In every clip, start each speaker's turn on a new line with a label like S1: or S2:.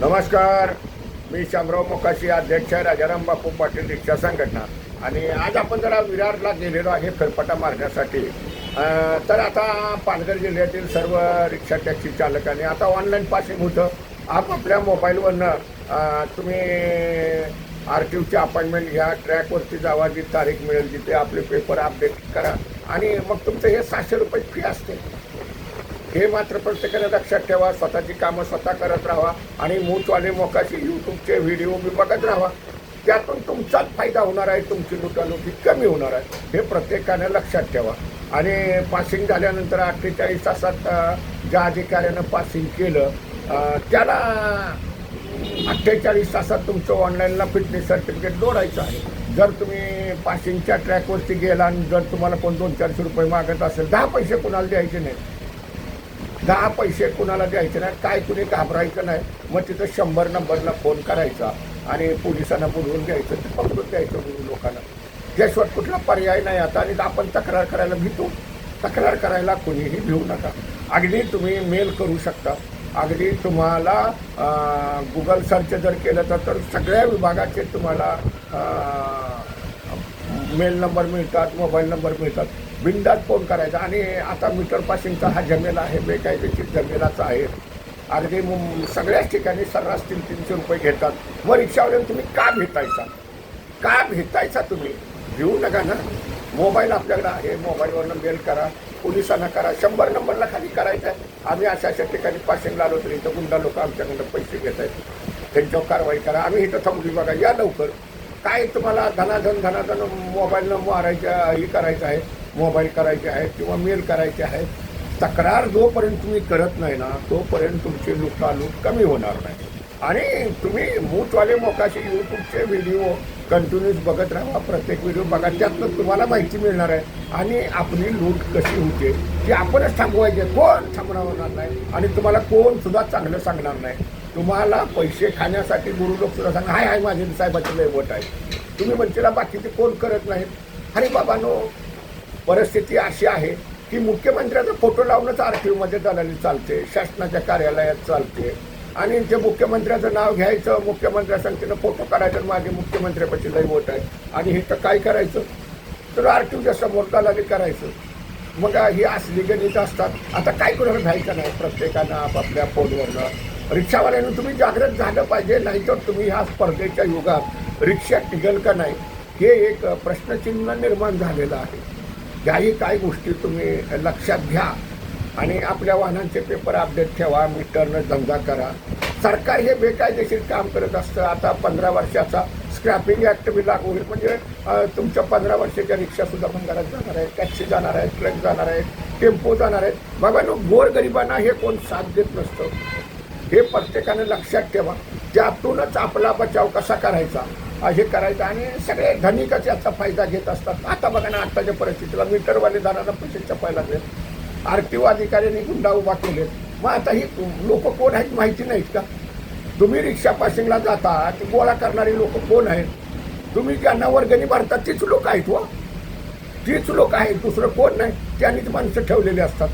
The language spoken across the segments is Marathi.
S1: नमस्कार. मी शामराव मोकाशी अध्यक्ष राजाराम बापू पाटील रिक्षा संघटना. आणि आज आपण जरा विरारला गेलेलो आहे फेरफटा मारण्यासाठी. तर आता पालघर जिल्ह्यातील सर्व रिक्षा टॅक्सी चालकांनी आता ऑनलाईन पासिंग होतं. आपापल्या मोबाईलवरनं तुम्ही आर टी ओची अपॉइंटमेंट घ्या ट्रॅकवरती जावा जी तारीख मिळेल तिथे आपले पेपर अपडेट करा. आणि मग तुमचं हे सहाशे रुपये फी असते. हे मात्र प्रत्येकाने लक्षात ठेवा स्वतःची कामं स्वतः करत राहा आणि मूचवाले मोकाशी यूट्यूबचे व्हिडिओ मी बघत राहा त्यातून तुमचाच फायदा होणार आहे तुमची लुटालुटी कमी होणार आहे. हे प्रत्येकाने लक्षात ठेवा. आणि पासिंग झाल्यानंतर अठ्ठेचाळीस तासात ज्या अधिकाऱ्यानं पासिंग केलं त्याला अठ्ठेचाळीस तासात तुमचं ऑनलाईनला फिटनेस सर्टिफिकेट जोडायचं आहे. जर तुम्ही पासिंगच्या ट्रॅकवरती गेला आणि जर तुम्हाला कोण दोन चारशे रुपये मागत असेल दहा पैसे कोणाला द्यायचे नाही दहा पैसे कुणाला द्यायचे नाही काय कुणी घाबरायचं नाही. मग तिथं शंभर नंबरला फोन करायचा आणि पोलिसांना बोलवून घ्यायचं ते पकडून द्यायचं म्हणून लोकांना. याशिवाय कुठला पर्याय नाही आता आणि आपण तक्रार करायला भीतो. तक्रार करायला कुणीही भिवू नका. अगदी तुम्ही मेल करू शकता. अगदी तुम्हाला गुगल सर्च जर केलं तर सगळ्या विभागाचे तुम्हाला मेल नंबर मिळतात मोबाईल नंबर मिळतात. बिंदात फोन करायचा. आणि आता मीटर पासिंगचा हा जमेला आहे बेकायदेशीर जमेलाचा आहे. अगदी सगळ्याच ठिकाणी सर्रास तीन तीनशे रुपये घेतात. मग रिक्षावाल्यानं तुम्ही का भेटायचा? का भेटायचा तुम्ही? घेऊ नका ना. मोबाईल आपल्याकडं आहे. मोबाईलवरनं मेल करा. पोलिसांना करा. शंभर नंबरला खाली करायचं आहे. आम्ही अशा अशा ठिकाणी पासिंगला आलो तरी इथं गुंडा लोक आमच्याकडनं पैसे घेत आहेत त्यांच्यावर कारवाई करा. आम्ही इथं थांबली बघा. या लवकर. काय तुम्हाला धनाधन धनाधन मोबाईलनं मारायच्या हे करायचं आहे मोबाईल करायचे आहे किंवा मेल करायचे आहे तक्रार जोपर्यंत तुम्ही करत नाही ना तोपर्यंत तुमची लुटालूट कमी होणार नाही. आणि तुम्ही मूठवाले मोकाशी यूट्यूबचे व्हिडिओ कंटिन्यूस बघत राहा प्रत्येक व्हिडिओ बघा त्यातनं तुम्हाला माहिती मिळणार आहे. आणि आपली लूट कशी होते ती आपणच थांबवायचे कोण थांबणार नाही. आणि तुम्हाला कोण सुद्धा चांगलं सांगणार नाही. तुम्हाला पैसे खाण्यासाठी गुरु लोक सुद्धा सांगा हाय हाय माझे साहेबाचे लय आहे. तुम्ही म्हणशीला बाकीचे कोण करत नाहीत? अरे बाबानो परिस्थिती अशी आहे की मुख्यमंत्र्याचा फोटो लावूनच आर टी दलाली चालते शासनाच्या कार्यालयात चालते. आणि ते मुख्यमंत्र्याचं नाव घ्यायचं मुख्यमंत्र्या संख्येनं फोटो काढायचं आणि माझे मुख्यमंत्र्यापाशी लई आहे. आणि हे तर काय करायचं? तर आर टी ओच्या समोर दलाली करायचं. मग ही असली गणित असतात. आता काय करून घ्यायचं नाही प्रत्येकानं आपापल्या फोनवरनं? रिक्षावाल्यानं तुम्ही जागृत झालं पाहिजे नाहीतर तुम्ही ह्या स्पर्धेच्या युगात रिक्षा टिकल का नाही? हे एक प्रश्नचिन्ह निर्माण झालेलं आहे. याही काही गोष्टी तुम्ही लक्षात घ्या आणि आपल्या वाहनांचे पेपर अपडेट ठेवा मीटरनं धंदा करा. सरकार हे बेकायदेशीर काम करत असतं. आता पंधरा वर्षाचा स्क्रॅपिंग ॲक्ट बी लागू होईल. म्हणजे तुमच्या पंधरा वर्षाच्या रिक्षासुद्धा भंगारात जाणार आहेत टॅक्सी जाणार आहेत ट्रक जाणार आहेत टेम्पो जाणार आहेत. बाबांनो गोरगरिबांना हे कोण साथ देत नसतं. हे प्रत्येकानं लक्षात ठेवा. त्यातूनच आपला बचाव कसा करायचा? हे करायचं आणि सगळे धनिकच याचा फायदा घेत असतात. आता बघा ना आत्ताच्या परिस्थितीला मीटरवाले दारांना पैसे छपायला लागले आर टी ओ अधिकाऱ्यांनी गुंडा उभा केले मग आता ही लोक कोण आहेत माहिती नाहीत का? तुम्ही रिक्षा पासिंगला जाता ते गोळा करणारी लोक कोण आहेत? तुम्ही ज्यांना वर्गणी भरता तीच लोक आहेत व तीच लोक आहेत दुसरं कोण नाही. त्यांनीच माणसं ठेवलेली असतात.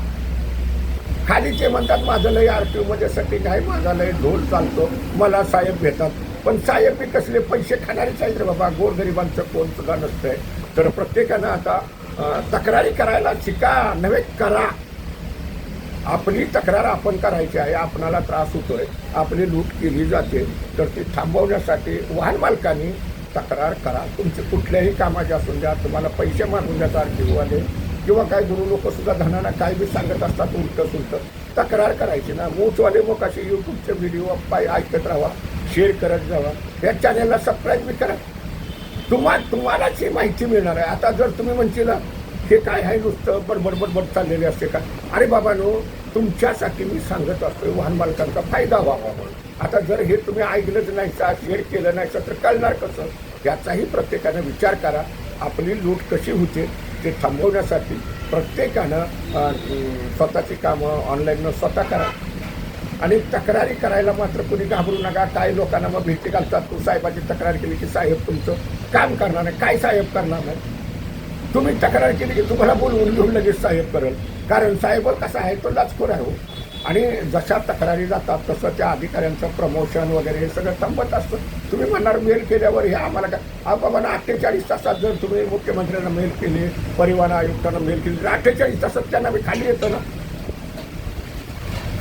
S1: खाली ते म्हणतात माझं लय आर टी ओमध्ये सटिंग आहे माझा लय ढोल चालतो मला साहेब भेटतात. पण साहेब मी कसले पैसे खाणारेच आहेत रे बाबा गोरगरिबांचं कोण सुद्धा नसतंय. तर प्रत्येकानं आता तक्रारी करायला शिका नव्हे करा. आपली तक्रार आपण करायची आहे आपणाला त्रास होतोय आपली लूट केली जाते तर ती थांबवण्यासाठी वाहन मालकांनी तक्रार करा. तुमचे कुठल्याही कामाचे असून द्या तुम्हाला पैसे मागून द्या आर टी ओवाले किंवा काय गुरु लोक सुद्धा काय बी सांगत असतात उलटं सुलटं तक्रार करायची ना. मूचवाले मग असे यूट्यूबचे व्हिडिओ पाय ऐकत राहा शेअर करत जावा या चॅनलला सबस्क्राईब बी करा. तुम्हा तुम्हालाच ही माहिती मिळणार आहे. आता जर तुम्ही म्हणशील हे काय आहे नुसतं बडबड बडबड चाललेले असते का? अरे बाबानो तुमच्यासाठी मी सांगत असतो वाहन मालकांचा फायदा व्हावा म्हणून. आता जर हे तुम्ही ऐकलंच नाही सा शेअर केलं नाही तर कळणार कसं? याचाही प्रत्येकानं विचार करा. आपली लूट कशी होते? ते थांबवण्यासाठी प्रत्येकानं स्वतःची कामं ऑनलाईननं स्वतः करा. आणि तक्रारी करायला मात्र कुणी घाबरू नका. काय लोकांना मग भीती घालतात तू साहेबाची तक्रार केली की साहेब तुमचं काम करणार नाही. काय साहेब करणार नाही? तुम्ही तक्रार केली की तुम्हाला बोलवून घेऊन लगेच साहेब करेल. कारण साहेब कसा आहे तो लाचखोर आहे हो. आणि जशा तक्रारी जातात तसं त्या अधिकाऱ्यांचं प्रमोशन वगैरे हे सगळं थांबत असतं. तुम्ही म्हणणार मेल केल्यावर हे आम्हाला काय? हा बाबा अठ्ठेचाळीस तासात जर तुम्ही मुख्यमंत्र्यांना मेल केली परिवहन आयुक्तांना मेल केली तर अठ्ठेचाळीस तासात त्यांना मी खाली येतो ना?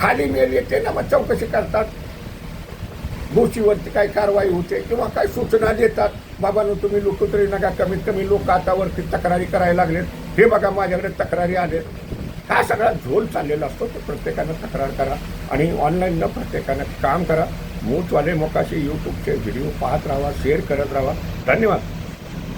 S1: खाली मेल येते ना मग चौकशी करतात. गोष्टीवरती काय कारवाई होते किंवा काय सूचना देतात. बाबांनो तुम्ही लोक तरी नका कमीत कमी लोक आतावरती तक्रारी करायला लागलेत. हे बघा माझ्याकडे तक्रारी आलेत. हा सगळा झोल चाललेला असतो. तो प्रत्येकानं तक्रार करा आणि ऑनलाईन न प्रत्येकानं काम करा. मूठवाले मोकाशी यूट्यूबचे व्हिडिओ पाहत राहा शेअर करत राहा. धन्यवाद.